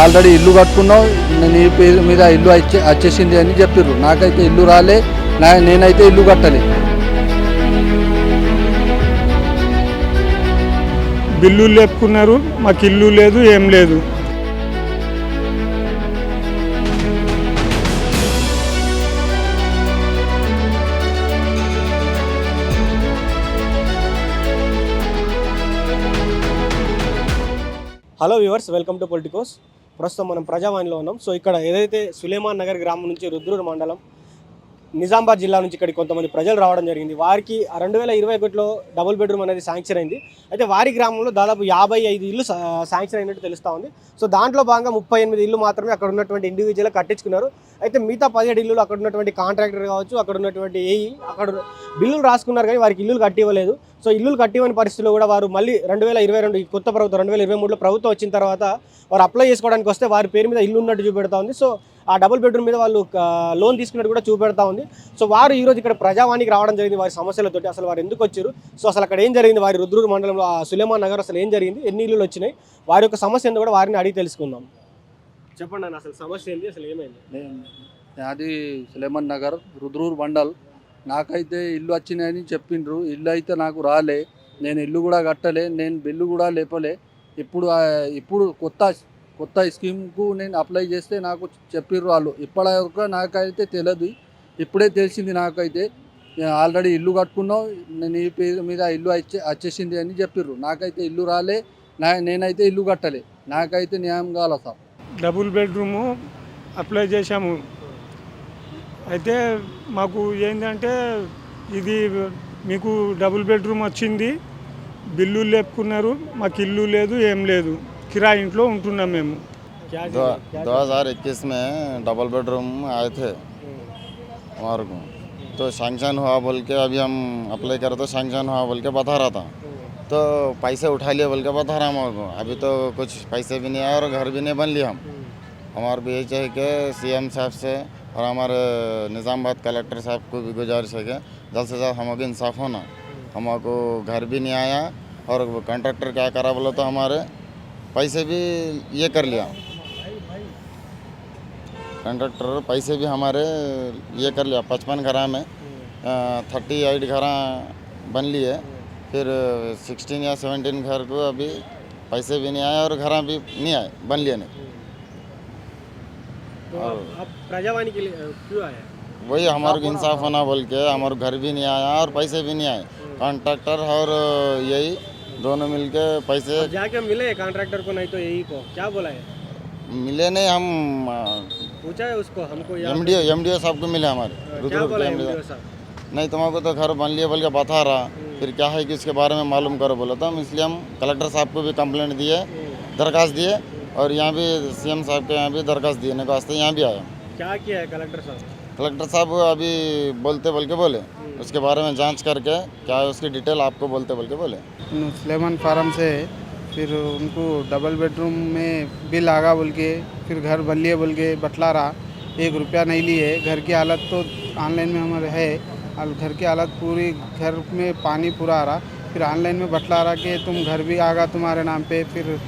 Already ఇల్లు కట్టుకున్నావు నీ పేరు మీద ఇల్లు వచ్చే వచ్చేసింది అని చెప్పిర్రు. నాకైతే ఇల్లు రాలే నా నేనైతే ఇల్లు కట్టలే. బిల్లు లేపుకున్నారు మాకు ఇల్లు లేదు ఏం లేదు. Hello viewers welcome to Politicos. ప్రస్తుతం మనం ప్రజావాణిలో ఉన్నాం. సో ఇక్కడ ఏదైతే సులేమాన్ నగర్ గ్రామం నుంచి రుద్రూరు మండలం నిజామాబాద్ జిల్లా నుంచి ఇక్కడికి కొంతమంది ప్రజలు రావడం జరిగింది. వారికి రెండు వేల ఇరవై ఒకటిలో డబుల్ బెడ్రూమ్ అనేది శాంక్షన్ అయింది. అయితే వారి గ్రామంలో దాదాపు యాభై ఐదు ఇల్లు శాంక్షన్ అయినట్టు తెలుస్తూ ఉంది. సో దాంట్లో భాగంగా ముప్పై ఎనిమిది ఇల్లు మాత్రమే అక్కడ ఉన్నటువంటి ఇండివిజువల్ కట్టించుకున్నారు. అయితే మిగతా పదిహేడు ఇల్లులు అక్కడ ఉన్నటువంటి కాంట్రాక్టర్ కావచ్చు అక్కడ ఉన్నటువంటి ఏఈ అక్కడ బిల్లులు రాసుకున్నారు కానీ వారికి ఇల్లులు కట్టివ్వలేదు. సో ఇల్లులు కట్టివ్వని పరిస్థితిలో కూడా వారు మళ్ళీ రెండు వేల ఇరవై రెండు కొత్త ప్రభుత్వం రెండు వేల ఇరవై మూడులో ప్రభుత్వం వచ్చిన తర్వాత వారు అప్లై చేసుకోవడానికి వస్తే వారి పేరు మీద ఇల్లు ఉన్నట్టు చూపెడతా ఉంది. సో ఆ డబుల్ బెడ్రూమ్ మీద వాళ్ళు లోన్ తీసుకున్నట్టు కూడా చూపెడతా ఉంది. సో వారు ఈరోజు ఇక్కడ ప్రజావాణికి రావడం జరిగింది వారి సమస్యలతోటి. అసలు వారు ఎందుకు వచ్చారు? సో అసలు అక్కడ ఏం జరిగింది? వారి రుద్రూరు మండలంలో ఆ సులేమాన్ నగర్ అసలు ఏం జరిగింది? ఎన్ని ఇల్లులు వచ్చినాయి? వారి యొక్క సమస్య కూడా వారిని అడిగి తెలుసుకుందాం. చెప్పండి అన్న అసలు సమస్య ఏంటి అసలు ఏమైంది? అది సులేమన్ నగర్ రుద్రూర్ మండల్ నాకైతే ఇల్లు వచ్చినాయని చెప్పిండ్రు. ఇల్లు అయితే నాకు రాలే. నేను ఇల్లు కూడా కట్టలే. నేను బిల్లు కూడా లేపలే. ఇప్పుడు ఇప్పుడు కొత్త కొత్త స్కీమ్కు నేను అప్లై చేస్తే నాకు చెప్పిర్రు వాళ్ళు. ఇప్పటివరకు నాకైతే తెలియదు ఇప్పుడే తెలిసింది నాకైతే. ఆల్రెడీ ఇల్లు కట్టుకున్నావు. నీ పేరు మీద ఇల్లు వచ్చేసింది అని చెప్పిర్రు. నాకైతే ఇల్లు రాలే. నా నేనైతే ఇల్లు కట్టలే. నాకైతే న్యాయం కావాలి సార్? డబుల్ బెడ్రూము అప్లై చేశాము అయితే మాకు ఏంటంటే ఇది మీకు డబుల్ బెడ్రూమ్ వచ్చింది బిల్లు లేపుకున్నారు మాకు ఇల్లు లేదు ఏం లేదు కిరాయి ఇంట్లో ఉంటున్నాం మేము క్యా दो జరిగింది? క్యా दो हज़ार इक्कीस में डबल बेडरूम आए थे జరిగింది? हमारे को तो सैंक्शन हुआ बोल के अभी हम अप्लाई करे तो सैंक्शन हुआ बोल के बता रहा था तो पैसे उठा लिए बोल के बता रहा हमारे को अभी तो कुछ पैसे भी नहीं आए और घर भी नहीं बन लिया हम हमारे भी यही चाहिए कि सीएम साहब से और हमारे निज़ामाबाद कलेक्टर साहब को भी गुजारिश है कि जल्द से जल्द हमको इंसाफ होना। हमको घर भी नहीं आया और कॉन्ट्रैक्टर क्या करा बोले तो हमारे पैसे भी ये कर लिया। कंडक्टर पैसे भी हमारे ये कर लिया। पचपन घरा में थर्टी एट घरा बन लिए फिर सिक्सटीन या सेवनटीन घर को अभी पैसे भी नहीं आए और घरा भी नहीं आए, बन लिए नहीं। तो आप आप के लिए क्यों आए? वही हमारे इंसाफ होना बोल के हमारे घर भी नहीं आया और पैसे भी नहीं आए। कॉन्ट्रैक्टर और यही दोनों मिलके पैसे जाके मिले कॉन्ट्रैक्टर को नहीं तो यही को? क्या बोला है? मिले नहीं हम पूछा है उसको हमको एम डी एम डी साहब को मिले हमारे। है साहब? नहीं तुम्हारे तो घर बन लिए बोल के बता रहा। फिर क्या है कि उसके बारे में मालूम करो बोला था हम इसलिए हम कलेक्टर साहब को भी कंप्लेंट दिए दरखास्त दिए। और यहाँ भी सीएम साहब के यहाँ भी दरखास्त देने के वास्ते यहाँ भी आया क्या किया है कलेक्टर साहब? कलेक्टर साहब अभी बोलते बोल के बोले उसके बारे में जाँच करके क्या है उसकी डिटेल आपको बोलते बोल के बोले। स्लेमन फार्म से फिर उनको डबल बेडरूम में बिल आगा बोल के फिर घर बन लिए बोल के बतला रहा एक रुपया नहीं लिए। घर की हालत तो ऑनलाइन में हमारे है और घर की हालत पूरी घर में पानी पूरा आ रहा। फिर ऑनलाइन में बतला रहा कि तुम घर भी आगा तुम्हारे नाम पे फिर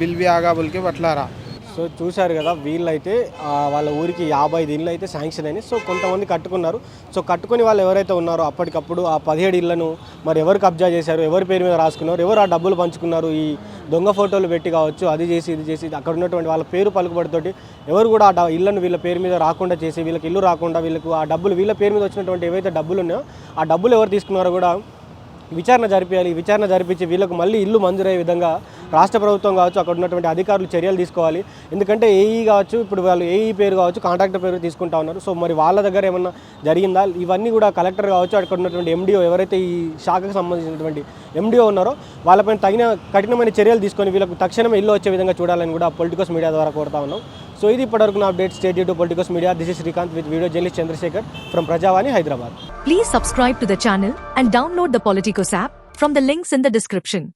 బిల్ బి ఆగా బుల్కి సో చూశారు కదా వీళ్ళైతే వాళ్ళ ఊరికి యాభై ఐదు ఇళ్ళు అయితే శాంక్షన్ అయినాయి. సో కొంతమంది కట్టుకున్నారు. సో కట్టుకుని వాళ్ళు ఎవరైతే ఉన్నారో అప్పటికప్పుడు ఆ పదిహేడు ఇళ్ళను మరి ఎవరు కబ్జా చేశారు ఎవరి పేరు మీద రాసుకున్నారు ఎవరు ఆ డబ్బులు పంచుకున్నారు ఈ దొంగ ఫోటోలు పెట్టి కావచ్చు అది చేసి ఇది చేసి అక్కడ ఉన్నటువంటి వాళ్ళ పేరు పలుకుబడితోటి ఎవరు కూడా ఆ ఇళ్ళను వీళ్ళ పేరు మీద రాకుండా చేసి వీళ్ళకి ఇల్లు రాకుండా వీళ్ళకు ఆ డబ్బులు వీళ్ళ పేరు మీద వచ్చినటువంటి ఏవైతే డబ్బులు ఉన్నాయో ఆ డబ్బులు ఎవరు తీసుకున్నారో కూడా విచారణ జరిపించాలి విచారణ జరిపించి వీళ్ళకు మళ్ళీ ఇల్లు మంజూరయ్యే విధంగా రాష్ట్ర ప్రభుత్వం కావచ్చు అక్కడ ఉన్నటువంటి అధికారులు చర్యలు తీసుకోవాలి. ఎందుకంటే ఏఈ కావచ్చు ఇప్పుడు వాళ్ళు ఏఈ పేరు కావచ్చు కాంట్రాక్టర్ పేరు తీసుకుంటా ఉన్నారు. సో మరి వాళ్ళ దగ్గర ఏమన్నా జరిగిందా? ఇవన్నీ కూడా కలెక్టర్ కావచ్చు అక్కడ ఉన్నటువంటి ఎండిఓ ఎవరైతే ఈ శాఖకు సంబంధించినటువంటి ఎండిఓ ఉన్నారో వాళ్ళపైన తగిన కఠినమైన చర్యలు తీసుకొని వీళ్ళకు తక్షణమే ఇల్లు వచ్చే విధంగా చూడాలని కూడా పొలిటికల్స్ మీడియా ద్వారా కోరుతా ఉన్నాం. సో ఇది ఇప్పటివరకు నా update state to politicals media this is Srikanth with video journalist Chandrashekar from Prajavani Hyderabad please subscribe to the channel and download the Politicos app from the links in the description